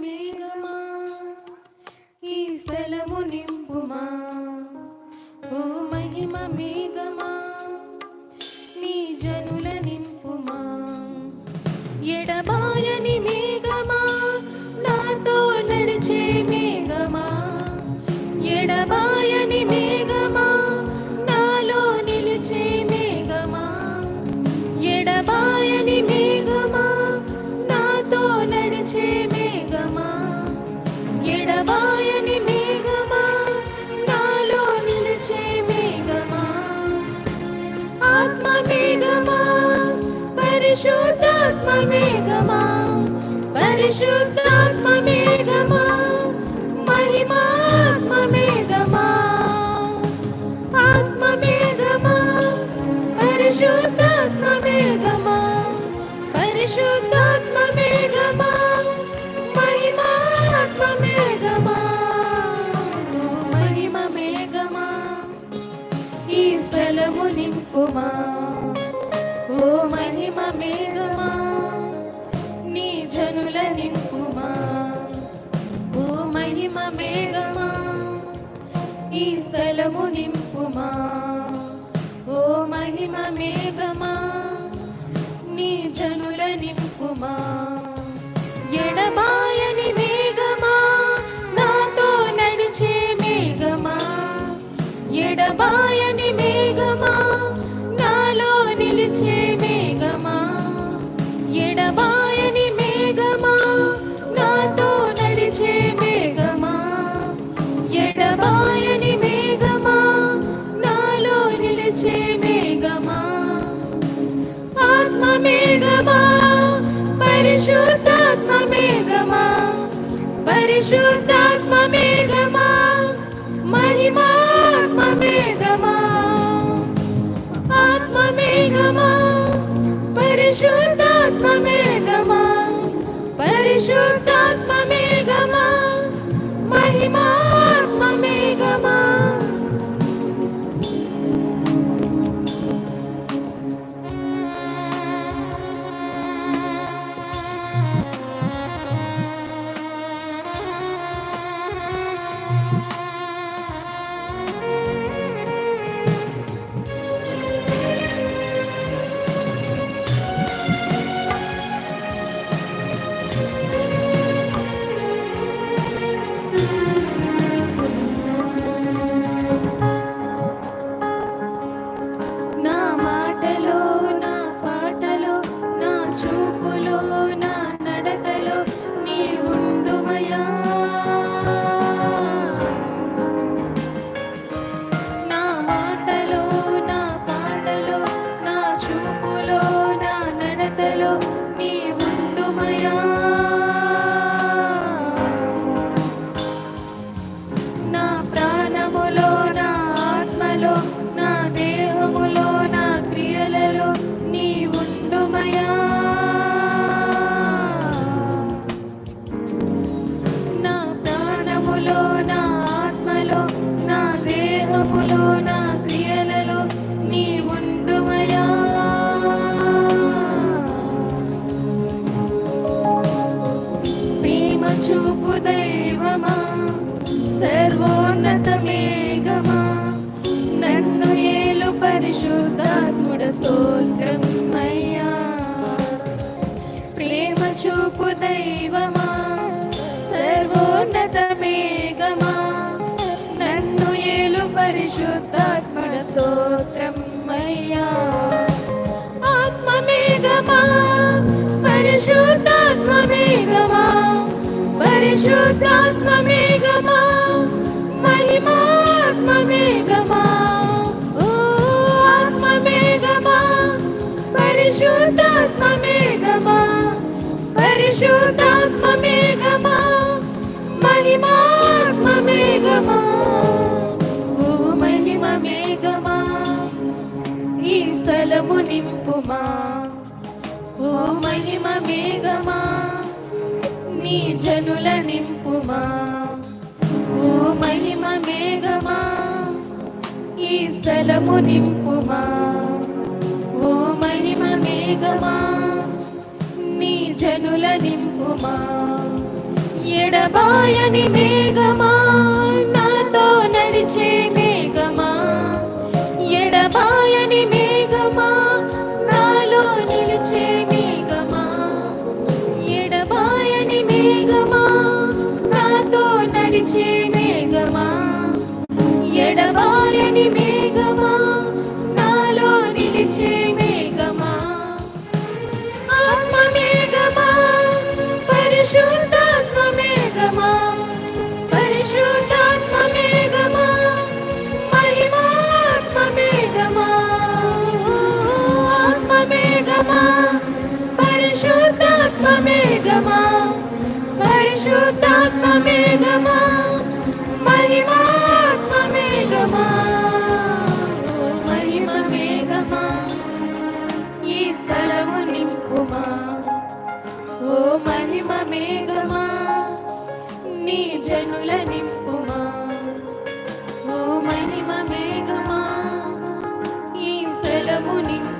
మేఘమా ఈ స్థలము నింపుమా? ఓ మహిమ మేఘ పరిశుద్ధాత్మ మేఘమా నింపుమా ఓ మహిమ మేఘమా నీ జనుల నింపుమా. ఎడబాయని మేఘమా నాతో నడిచే మేఘమా. ఎడబాయని మేఘమా నాలో నిలిచే మేఘమా. ఎడబాయని మేఘమా నాతో నడిచే మేఘమా. ఎడబాయని పరిశుద్ధాత్మ చూపు దైవమా? సర్వోన్నత మేఘమా? నన్ను ఏలు పరిశుద్ధాత్ముడ స్తోత్రం అయ్యా. ప్రేమ చూపు దైవమా? సర్వోన్నత మేఘమా? నన్ను ఏలు పరిశుద్ధాత్ముడ స్తోత్రం అయ్యా. పరిశుద్ధాత్మ మేఘమా ఓ ఆత్మ మేఘమా పరిశుద్ధాత్మ మేఘమా ఓ మహిమ ఈ స్థలము నింపుమా? ఓ మహిమ మేఘమా జనుల నింపుమా? ఓ మహిమ మేఘమా? ఈ స్థలము నింపుమా? ఓ మహిమ మేఘమా? నీ జనుల నింపుమా? ఎడబాయని మేఘమా? మేఘమా నడిచే మేఘమా ఎడబాయని మేఘమా నాలో నిలిచే మేఘమా. ఆత్మ మేఘమా పరిశుద్ధాత్మ మేఘమా పరిశుద్ధాత్మ మేఘమా మహిమాత్మ మేఘమా. ఆత్మ మేఘమా పరిశుద్ధాత్మ మేఘమా పరిశుద్ధాత్మ Rabuni.